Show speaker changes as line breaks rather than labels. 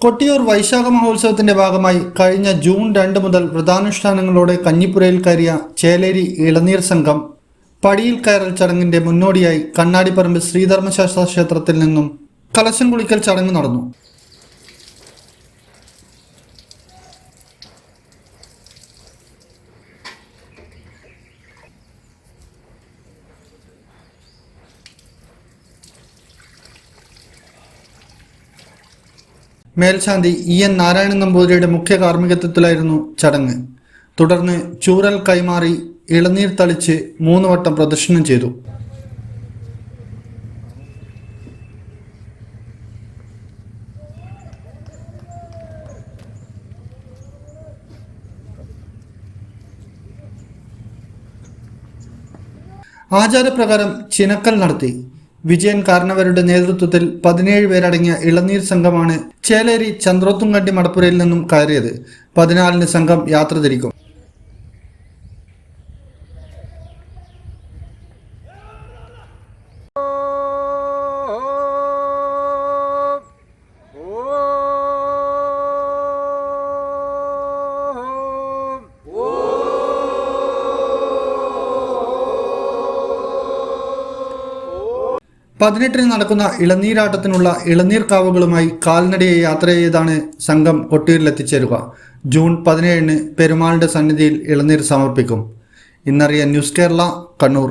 കൊട്ടിയൂർ വൈശാഖ മഹോത്സവത്തിന്റെ ഭാഗമായി കഴിഞ്ഞ ജൂൺ രണ്ട് മുതൽ വ്രതാനുഷ്ഠാനങ്ങളോടെ കഞ്ഞിപ്പുരയിൽ കയറിയ ചേലേരി ഇളനീർ സംഘം പടിയിൽ കയറൽ ചടങ്ങിന്റെ മുന്നോടിയായി കണ്ണാടിപ്പറമ്പ് ശ്രീധർമ്മശാസ്ത്ര ക്ഷേത്രത്തിൽ നിന്നും കലശം കുളിക്കൽ ചടങ്ങ് നടന്നു. മേൽശാന്തി ഇ. എൻ. നാരായണൻ നമ്പൂതിരിയുടെ മുഖ്യ കാർമ്മികത്വത്തിലായിരുന്നു ചടങ്ങ്. തുടർന്ന് ചൂരൽ കൈമാറി ഇളനീർ തളിച്ച് മൂന്ന് വട്ടം പ്രദർശനം ചെയ്തു. ആചാരപ്രകാരം ചിനക്കൽ നടത്തി. വിജയൻ കാരണവരുടെ നേതൃത്വത്തിൽ പതിനേഴ് പേരടങ്ങിയ ഇളനീർ സംഘമാണ് ചേലേരി ചന്ദ്രോത്തുംകണ്ടി മടപ്പുരയിൽ നിന്നും കയറിയത്. പതിനാലിന് സംഘം യാത്ര തിരിക്കും. പതിനെട്ടിന് നടക്കുന്ന ഇളനീരാട്ടത്തിനുള്ള ഇളനീർ കാവുകളുമായി കാൽനടയെ യാത്ര ചെയ്താണ് സംഘം കൊട്ടിയൂരിലെത്തിച്ചേരുക. ജൂൺ പതിനേഴിന് പെരുമാളിന്റെ സന്നിധിയിൽ ഇളനീർ സമർപ്പിക്കും. ഇന്നറിയ ന്യൂസ് കേരള കണ്ണൂർ.